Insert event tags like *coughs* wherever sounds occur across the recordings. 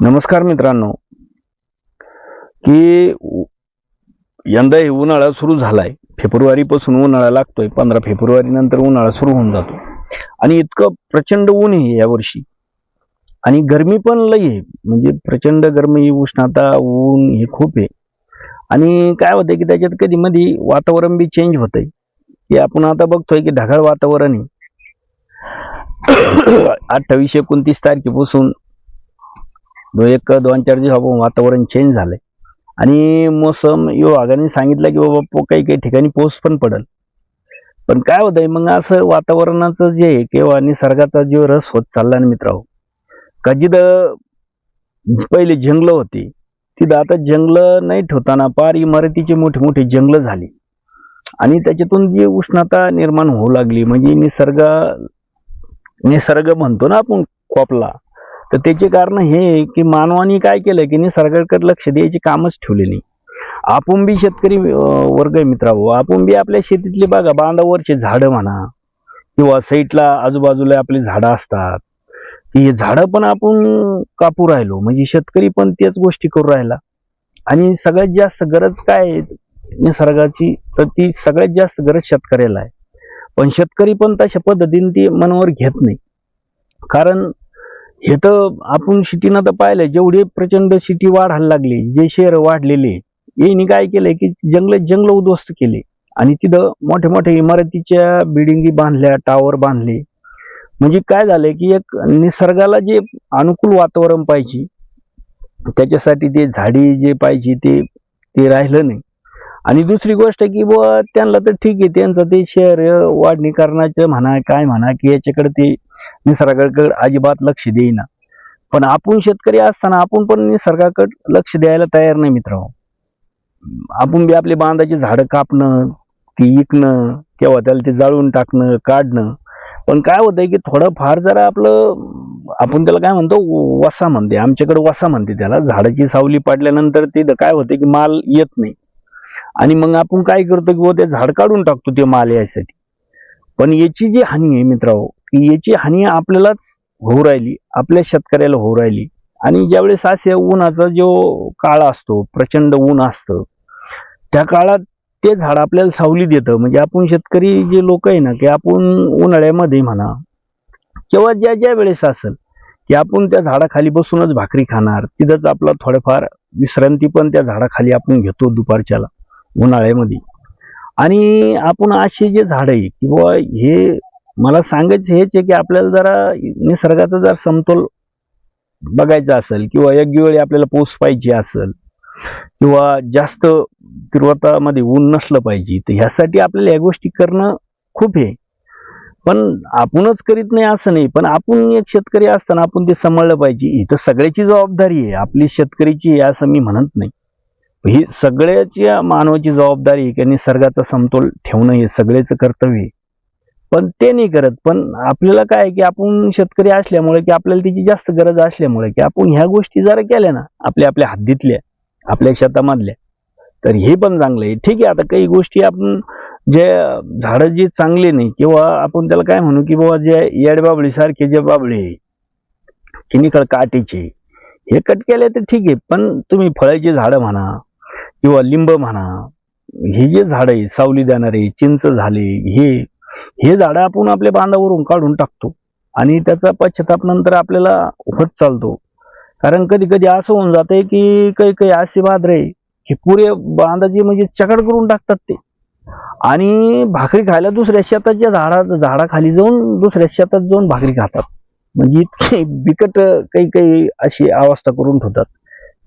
नमस्कार मित्रांनो. की यंदा हे उन्हाळा सुरू झालाय. फेब्रुवारी पासून उन्हाळा लागतोय. पंधरा फेब्रुवारी नंतर उन्हाळा सुरू होऊन जातो. आणि इतकं प्रचंड ऊन आहे यावर्षी आणि गरमी पण लई आहे. म्हणजे प्रचंड गरमी उष्णता ऊन हे खूप आहे. आणि काय होतंय की त्याच्यात कधी मध्ये वातावरण बी चेंज होतंय. की आपण आता बघतोय की ढगाळ वातावरण आहे. *coughs* अठ्ठावीस एकोणतीस तारखेपासून दो एक दोन चार दिवस वातावरण चेंज झालंय. आणि मोसम विभागाने सांगितलं की बाबा काही काही ठिकाणी पाऊस पण पडल. पण काय होतंय मग असं वातावरणाचं जे आहे किंवा निसर्गाचा जो रस होत चालला ना मित्रांनो का पहिले जंगलं होती तिथं आता जंगलं नाही ठेवताना पार इमारतीचे मोठे मोठे जंगलं झाली. आणि त्याच्यातून जी उष्णता निर्माण होऊ लागली म्हणजे निसर्ग निसर्ग म्हणतो ना आपण खोपला तर त्याचे कारण हे आहे की मानवाने काय केलं की निसर्गाकडे लक्ष द्यायची कामच ठेवले नाही. आपण बी शेतकरी वर्ग आहे मित्रांनो. आपण बी आपल्या शेतीतले बघा बांधावरचे झाडं म्हणा किंवा साईटला आजूबाजूला आपली झाडं असतात. की झाडं पण आपण कापू राहिलो. म्हणजे शेतकरी पण तेच गोष्टी करू राहिला. आणि सगळ्यात जास्त गरज काय आहे? निसर्गाची. तर ती सगळ्यात जास्त गरज शेतकऱ्याला आहे. पण शेतकरी पण तशा पद्धतीने ती मनावर घेत नाही. कारण हे तर आपण सिटीनं तर पाहिलं जेवढे प्रचंड सिटी वाढायला लागली जे शहर वाढलेले यांनी काय केलंय की जंगल जंगल उद्ध्वस्त केले. आणि तिथं मोठ्या मोठ्या इमारतीच्या बिल्डिंगी बांधल्या टावर बांधले. म्हणजे काय झालंय की एक निसर्गाला जे अनुकूल वातावरण पाहिजे त्याच्यासाठी ते झाडी जे पाहिजे ते ते राहिलं नाही. आणि दुसरी गोष्ट की बुवा त्यांना तर ठीक आहे त्यांचं ते शहर वाढणी करण्याचं म्हणा काय म्हणा की याच्याकडे ते निसर्गाकडे अजिबात लक्ष देईना. पण आपण शेतकरी असताना आपण पण निसर्गाकडे लक्ष द्यायला तयार नाही मित्र आपण बी आपली बांधाची झाडं कापणं ती विकणं किंवा त्याला ते जाळून टाकणं काढणं. पण काय होतंय की थोडं फार जरा आपलं आपण त्याला काय म्हणतो वसा म्हणते आमच्याकडे वसा म्हणते त्याला. झाडाची सावली पडल्यानंतर ते काय होते की माल येत नाही. आणि मग आपण काय करतो की बुवा ते झाड काढून टाकतो ते माल यायसाठी पण याची जी हानी आहे मित्रांनो याची हानी आपल्यालाच होऊ राहिली आपल्या शेतकऱ्याला होऊ राहिली. आणि ज्यावेळेस असे उन्हाचा जो काळ असतो प्रचंड ऊन असतं त्या काळात ते झाड आपल्याला सावली देतं. म्हणजे आपण शेतकरी जे लोक आहे ना की आपण उन्हाळ्यामध्ये म्हणा किंवा ज्या ज्या वेळेस असेल की आपण त्या झाडाखाली बसूनच भाकरी खाणार तिथंच आपला थोडंफार विश्रांती पण त्या झाडाखाली आपण घेतो दुपारच्याला उन्हाळ्यामध्ये. आणि आपण असे जे झाड आहे किंवा हे मला सांगायचं हेच आहे की आपल्याला जरा निसर्गाचा जर समतोल बघायचा असेल किंवा योग्य वेळी आपल्याला पोच पाहिजे असेल किंवा जास्त तीव्रतामध्ये ऊन नसलं पाहिजे तर ह्यासाठी आपल्याला या गोष्टी करणं खूप आहे पण आपणच करीत नाही असं नाही पण आपण एक शेतकरी असताना आपण ते सांभाळलं पाहिजे. ही तर सगळ्याची जबाबदारी आहे. आपली शेतकरीची आहे असं मी म्हणत नाही. ही सगळ्याची मानवाची जबाबदारी आहे की निसर्गाचा समतोल ठेवणं हे सगळ्याचं कर्तव्य आहे. पण ते नाही करत. पण आपल्याला काय की आपण शेतकरी असल्यामुळे की आपल्याला त्याची जास्त गरज असल्यामुळे की आपण ह्या गोष्टी जरा केल्या ना आपल्या आपल्या हद्दीतल्या आपल्या शेतामधल्या तर हे पण चांगलं आहे. ठीक आहे आता काही गोष्टी आपण जे झाडं जी चांगली नाही किंवा आपण त्याला काय म्हणू की बाबा जे येडबाबळी सारखे जे बाबळे की निकळ काटेचे हे कट केले तर ठीक आहे. पण तुम्ही फळाची झाडं म्हणा किंवा लिंब म्हणा हे जे झाड आहे सावली देणारे चिंच झाले हे हे झाडं आपण आपल्या बांधावरून काढून टाकतो आणि त्याचा पश्चाताप नंतर आपल्याला होत चालतो. कारण कधी कधी असं होऊन जातंय की काही काही असे बांधरे की पुरे बांधाचे म्हणजे चकड करून टाकतात ते. आणि भाकरी खायला दुसऱ्या शेताच्या झाडा झाडाखाली जाऊन दुसऱ्या शेतात जाऊन भाकरी खातात. म्हणजे इतकी बिकट काही काही अशी अवस्था करून ठेवतात.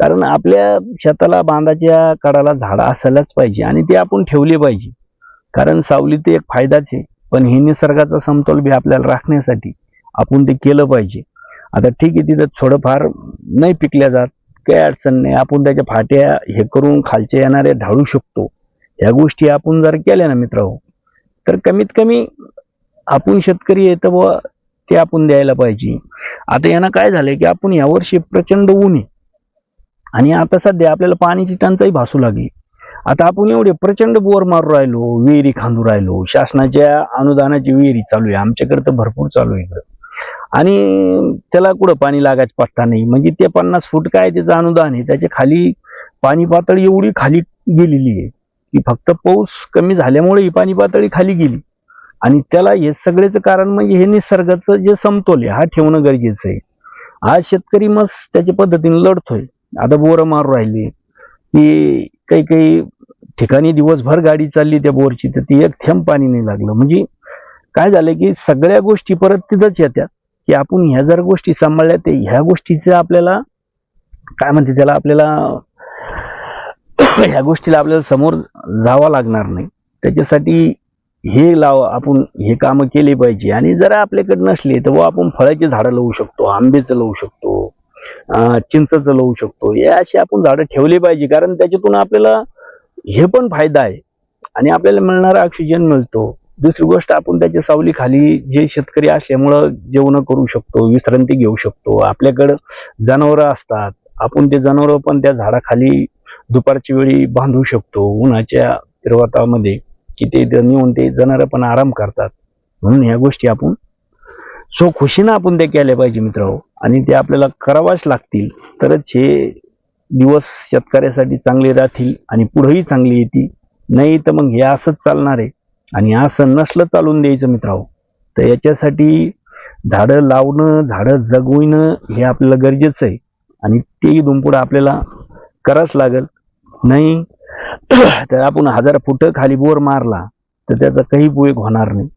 कारण आपल्या शेताला बांधाच्या कडाला झाडं असायलाच पाहिजे आणि ते आपण ठेवले पाहिजे. कारण सावली ते एक फायदाच आहे. पण हे निसर्गाचा समतोल बी आपल्याला राखण्यासाठी आपण ते केलं पाहिजे. आता ठीक आहे तिथं थोडंफार नाही पिकल्या जात काही अडचण नाही. आपण त्याच्या फाट्या हे करून खालच्या येणाऱ्या ढाळू शकतो. ह्या गोष्टी आपण जर केल्या ना मित्र हो, तर कमीत कमी आपण शेतकरी येतं व ते आपण द्यायला पाहिजे. आता यांना काय झालंय की आपण यावर्षी प्रचंड ऊन आहे. आणि आता सध्या आपल्याला पाण्याची टंचाई भासू लागली. आता आपण एवढे प्रचंड बोर मारू राहिलो विहिरी खांदू राहिलो शासनाच्या अनुदानाची विहिरी चालू आहे आमच्याकडे तर भरपूर चालू आहे इकडं. आणि त्याला कुठं पाणी लागायचं पत्ता नाही म्हणजे ते पन्नास फूट काय त्याचं अनुदान आहे त्याच्याखाली पाणी पातळी एवढी खाली गेलेली आहे की फक्त पाऊस कमी झाल्यामुळे ही पाणी पातळी खाली गेली. आणि त्याला हे सगळ्याचं कारण म्हणजे हे निसर्गाचं जे समतोल आहे हा ठेवणं गरजेचं आहे. आज शेतकरी मग त्याच्या पद्धतीने लढतोय. आता बोरं मारू राहिले की काही काही ठिकाणी दिवसभर गाडी चालली त्या बोरची तर ती एक थेंब पाणी नाही लागलं. म्हणजे काय झालं की सगळ्या गोष्टी परत तिथंच येत्या की आपण ह्या जर गोष्टी सांभाळल्या ते ह्या गोष्टीचं आपल्याला काय म्हणते त्याला आपल्याला ह्या गोष्टीला आपल्याला समोर जावं लागणार नाही. त्याच्यासाठी हे लाव आपण हे कामं केले पाहिजे. आणि जर आपल्याकडे नसले तर व आपण फळाची झाडं लावू शकतो आंबेचं लावू शकतो चिंचचं लावू शकतो. हे अशी आपण झाडं ठेवले पाहिजे कारण त्याच्यातून आपल्याला हे पण फायदा आहे. आणि आपल्याला मिळणारा ऑक्सिजन मिळतो. दुसरी गोष्ट आपण त्याच्या सावलीखाली जे शेतकरी असल्यामुळं जेवण करू शकतो विश्रांती घेऊ शकतो. आपल्याकडं जनावरं असतात. आपण ते जनावरं पण त्या झाडाखाली दुपारच्या वेळी बांधू शकतो. उन्हाच्या तिरवातामध्ये की ते नेऊन ते जनावरं पण आराम करतात. म्हणून ह्या गोष्टी आपण सो खुशीनं आपण ते केल्या पाहिजे मित्र आणि ते आपल्याला करावाच लागतील. तरच हे दिवस शेतकऱ्यासाठी चांगले राहतील आणि पुढेही चांगली येतील. नाही तर मग हे असंच चालणार आहे. आणि असं नसलं चालून द्यायचं मित्रांनो. तर याच्यासाठी झाडं लावणं झाडं जगविणं हे आपल्याला गरजेचं आहे. आणि तेही इथून पुढं आपल्याला करावंच लागेल. नाही *clears throat* तर आपण हजार फुट खाली बोर मारला तर त्याचा काही उपयोग होणार नाही.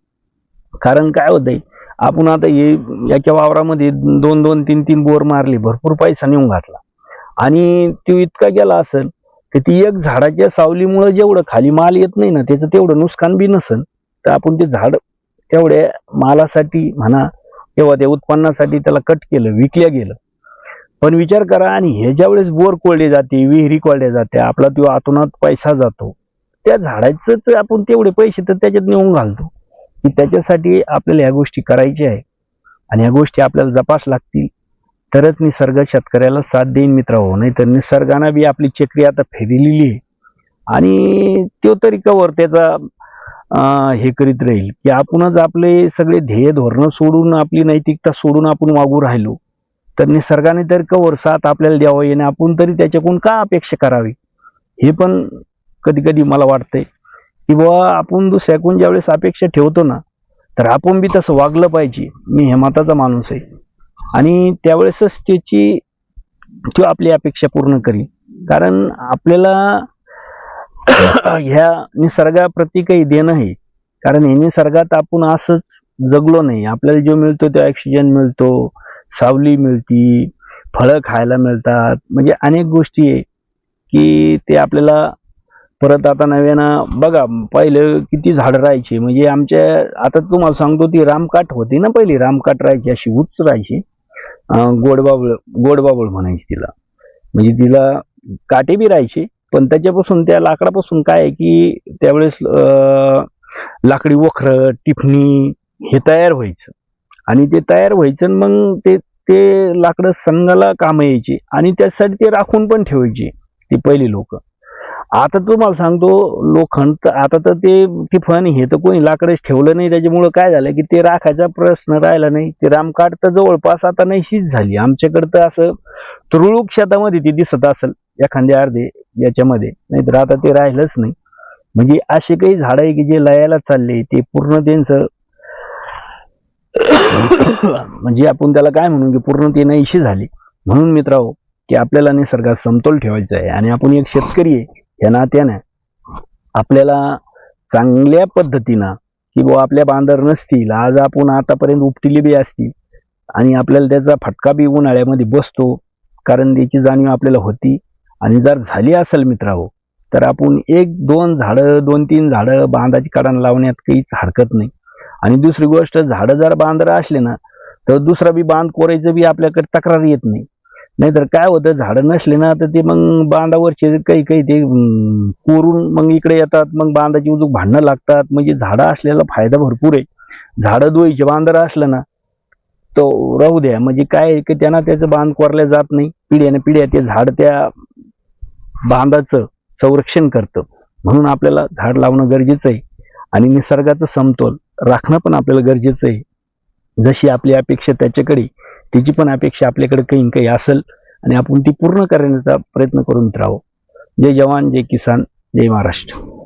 कारण काय होतंय आपण आता हे याच्या वावरामध्ये दोन दोन तीन तीन बोर मारले भरपूर पैसा नेऊन घातला. आणि तो इतका गेला असेल तर ती एक झाडाच्या सावलीमुळे जेवढं खाली माल येत नाही ना त्याचं तेवढं नुकसान बी नसेल. तर आपण ते झाड तेवढ्या मालासाठी म्हणा किंवा त्या उत्पन्नासाठी त्याला कट केलं विकल्या गेलं. पण विचार करा आणि हे वेळेस बोर कोळले जाते विहिरी कोळल्या जाते आपला तो आतोनात पैसा जातो त्या झाडाचंच आपण तेवढे पैसे तर त्याच्यात नेऊन घालतो. की त्याच्यासाठी आपल्याला ह्या गोष्टी करायच्या आहे. आणि ह्या गोष्टी आपल्याला जपास लागतील. तरच निसर्ग शेतकऱ्याला साथ देईन मित्र हो. नाही तर निसर्गानं बी आपली चक्री आता फेरिलेली आहे. आणि तो तरी कवर त्याचा हे करीत राहील की आपणच आपले सगळे ध्येय धोरणं सोडून आपली नैतिकता सोडून आपण वागू राहिलो. तर निसर्गाने तर कवर साथ आपल्याला द्यावं येणे आपण तरी त्याच्याकडून का अपेक्षा करावी? हे पण कधी कधी मला वाटतंय की बाबा आपण दुसऱ्याकडून ज्यावेळेस अपेक्षा ठेवतो ना तर आपण बी तसं वागलं पाहिजे. मी हेमाताचा माणूस आहे. आणि त्यावेळेसच त्याची तो आपली अपेक्षा पूर्ण करी. कारण आपल्याला ह्या निसर्गाप्रती काही देणं आहे. कारण हे निसर्गात आपण असंच जगलो नाही. आपल्याला जो मिळतो तो ऑक्सिजन मिळतो सावली मिळती फळं खायला मिळतात. म्हणजे अनेक गोष्टी आहे की ते आपल्याला परत आता नव्यानं बघा पहिलं किती झाडं राहायची. म्हणजे आमच्या आता तुम्हाला सांगतो ती रामकाठ होती ना पहिली. रामकाठ राहायची अशी उच्च राहायची. गोडबाबळ गोडबाबळ म्हणायची तिला. म्हणजे तिला काटे बी राहायचे पण त्याच्यापासून त्या लाकडापासून काय आहे की त्यावेळेस लाकडी वखरं टिफणी हे तयार व्हायचं. आणि ते तयार व्हायचं आणि मग ते ते लाकडं संघाला कामं यायची आणि त्यासाठी ते राखून पण ठेवायची ती पहिली लोक. आता तुम्हाला सांगतो लोखंड तर आता तर ते टिफन हे तर कोणी लाकडच ठेवलं नाही त्याच्यामुळं काय झालं की ते राखायचा प्रश्न राहिला नाही. ते रामकाठ तर जवळपास आता नाहीशीच झाली. आमच्याकडं तर असं तुरळूक शेतामध्ये ती दिसत असेल एखाद्या अर्धे याच्यामध्ये. नाहीतर आता ते राहिलंच नाही. म्हणजे असे काही झाडं आहे की जे लयाला चालले ते पूर्ण त्यांचं *coughs* म्हणजे आपण त्याला काय म्हणू की पूर्ण ते नाहीशी झाली. म्हणून मित्रांनो की आपल्याला निसर्गात समतोल ठेवायचा आहे. आणि आपण एक शेतकरी आहे या नात्याने आपल्याला चांगल्या पद्धतीनं की बुवा आपल्या बांधर नसतील आज आपण आतापर्यंत उपटिली बी असतील आणि आपल्याला त्याचा फटका बी उन्हाळ्यामध्ये बसतो कारण त्याची जाणीव आपल्याला होती. आणि जर झाली असेल मित्रांनो तर आपण एक दोन झाडं दोन तीन झाडं बांधाची काढण लावण्यात काहीच हरकत नाही. आणि दुसरी गोष्ट झाडं जर बांधर असले ना तर दुसरा बी बांध कोरायचं बी आपल्याकडे तक्रार येत नाही. नाहीतर काय होतं झाडं नसले ना तर ते मग बांधावरचे काही काही ते कोरून मग इकडे येतात मग बांधाची उजूक भांडणं लागतात. म्हणजे झाडं असलेला फायदा भरपूर आहे. झाडं दोयचे बांधर असलं ना तो राहू द्या. म्हणजे काय आहे की त्यांना त्याचं बांध कोरल्या जात नाही. पिढ्याने पिढ्या ते झाड त्या बांधाचं संरक्षण करतं. म्हणून आपल्याला झाड लावणं गरजेचं आहे. आणि निसर्गाचं समतोल राखणं पण आपल्याला गरजेचं आहे. जशी आपली अपेक्षा त्याच्याकडे त्याची पण अपेक्षा आपल्याकडे काही काही असेल आणि आपण ती पूर्ण करण्याचा प्रयत्न करून राहू जय जवान जय किसान जय महाराष्ट्र.